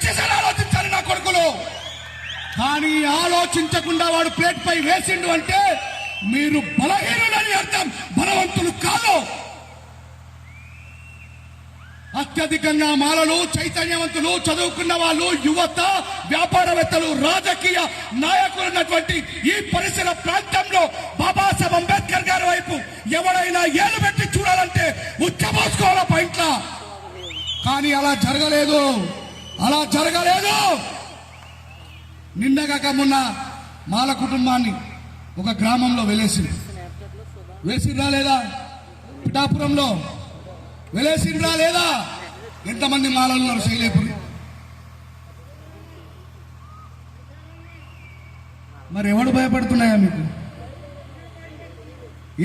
వచ్చేసారి ఆలోచించాలి నా కొడుకులు. కానీ ఆలోచించకుండా వాడు ప్లేట్ పై వేసిండు అంటే మీరు బలహీనులని అర్థం. బలవంతులు కాదు. అత్యధికంగా మాలలు చైతన్యవంతులు చదువుకున్న వాళ్ళు యువత వ్యాపారవేత్తలు రాజకీయ నాయకులు ఉన్నటువంటి ఈ పరిసర ప్రాంతంలో బాబాసాహెబ్ అంబేద్కర్ గారి వైపు ఎవడైనా ఏలు పెట్టి చూడాలంటే ఉచ్చబోసుకోవాల పైట్ల కానీ అలా జరగలేదు. అలా జరగలేదు. నిండగాక మొన్న మాల కుటుంబాన్ని ఒక గ్రామంలో వెలేసింది వేసిండ్రా లేదా? పిఠాపురంలో వెలేసిండ్రా లేదా? ఎంతమంది మాలలు ఉన్నారు శైలేపురి? మరి ఎవడు భయపడుతున్నాయా మీకు?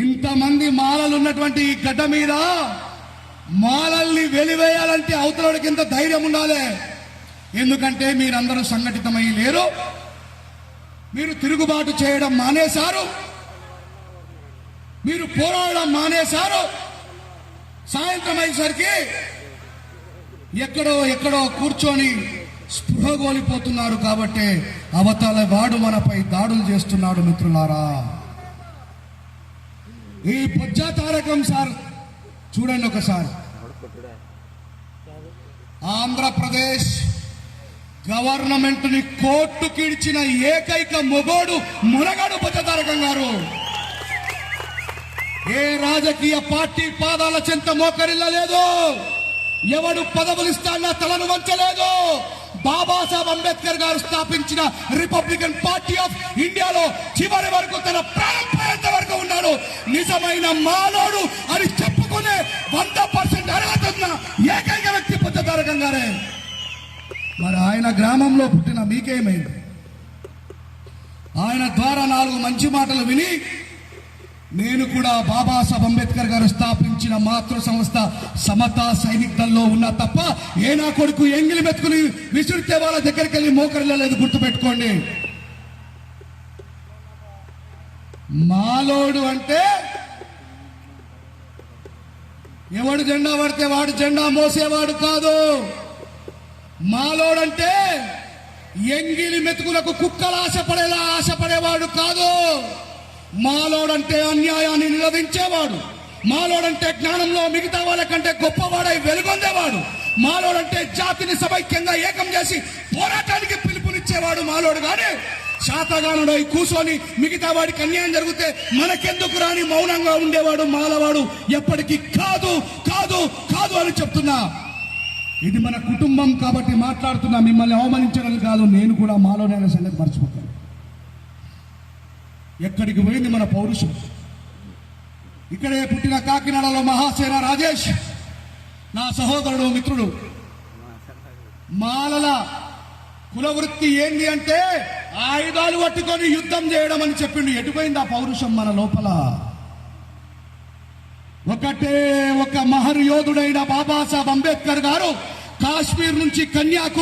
ఇంతమంది మాలలు ఉన్నటువంటి ఈ గడ్డ మీద మాలల్ని వెలివేయాలంటే అవతలకి ఎంత ధైర్యం ఉండాలి? ఎందుకంటే మీరందరూ సంఘటితమై లేరు. మీరు తిరుగుబాటు చేయడం మానేశారు. మీరు పోరాడడం మానేశారు. సాయంత్రం అయ్యేసరికి ఎక్కడో ఎక్కడో కూర్చొని స్పృహ కోల్పోతున్నారు కాబట్టి అవతల వాడు మనపై దాడులు చేస్తున్నాడు మిత్రులారా. ఈ పశ్చాత్తారకం సార్ చూడండి ఒకసారి. ఆంధ్రప్రదేశ్ గవర్నమెంట్ని కోర్టు కిడిచిన ఏకైక మొగోడు మునగాడు పచ్చతారకం గారు. ఏ రాజకీయ పార్టీ పాదాల చెంత మోకరిల్లలేదు. ఎవడు పదవులిస్తాడా తలను వంచలేదు. బాబాసాహెబ్ అంబేద్కర్ గారు స్థాపించిన రిపబ్లికన్ పార్టీ ఆఫ్ ఇండియాలో చివరి వరకు తన ప్రాణం వరకు ఉన్నాడు. నిజమైన మానవుడు అని చెప్పుకునే వంద పర్సెంట్ అర్హత ఏకైక వ్యక్తి పుచ్చతారకం గారే. మరి ఆయన గ్రామంలో పుట్టిన మీకేమైంది? ఆయన ద్వారా నాలుగు మంచి మాటలు విని నేను కూడా బాబాసాహెబ్ అంబేద్కర్ గారు స్థాపించిన మాతృ సంస్థ సమతా సైనిక్ దళంలో ఉన్నా తప్ప ఏ నా కొడుకు ఎంగిలి మెతుకుని విసురితే వాళ్ళ దగ్గరికి వెళ్ళి మోకరిల్లలేదు గుర్తుపెట్టుకోండి. మాలోడు అంటే ఎవడు జెండా పడితే వాడు జెండా మోసేవాడు కాదు. మాలోడంటే ఎంగిలి మెతుకులకు కుక్కలు ఆశపడేలా ఆశపడేవాడు కాదు. మాలోడంటే అన్యాయాన్ని నిలదించేవాడు మాలోడంటే జ్ఞానంలో మిగతా వాళ్ళకంటే గొప్పవాడై వెలుగొందేవాడు. మాలోడంటే జాతిని సమైక్యంగా ఏకం చేసి పోరాటానికి పిలుపునిచ్చేవాడు మాలోడు కానీ శాతగానుడై కూర్చొని మిగతా వాడికి అన్యాయం జరిగితే మనకెందుకు రాని మౌనంగా ఉండేవాడు మాలవాడు ఎప్పటికీ కాదు కాదు కాదు అని చెప్తున్నా. ఇది మన కుటుంబం కాబట్టి మాట్లాడుతున్నా మిమ్మల్ని అవమానించడం కాదు నేను కూడా మాలోనే సంగతి మర్చిపోతాను. ఎక్కడికి పోయింది మన పౌరుషం? ఇక్కడే పుట్టిన కాకినాడలో మహాసేన రాజేష్ నా సహోదరుడు మిత్రుడు. మాలల కులవృత్తి ఏంది అంటే ఆయుధాలు పట్టుకొని యుద్ధం చేయడం అని చెప్పిండు. ఎటుపోయింది ఆ పౌరుషం మన లోపల? ఒకటే ఒక మహర్యోధుడైన బాబాసాహెబ్ అంబేద్కర్ గారు కాశ్మీర్ నుంచి కన్యాకుమారి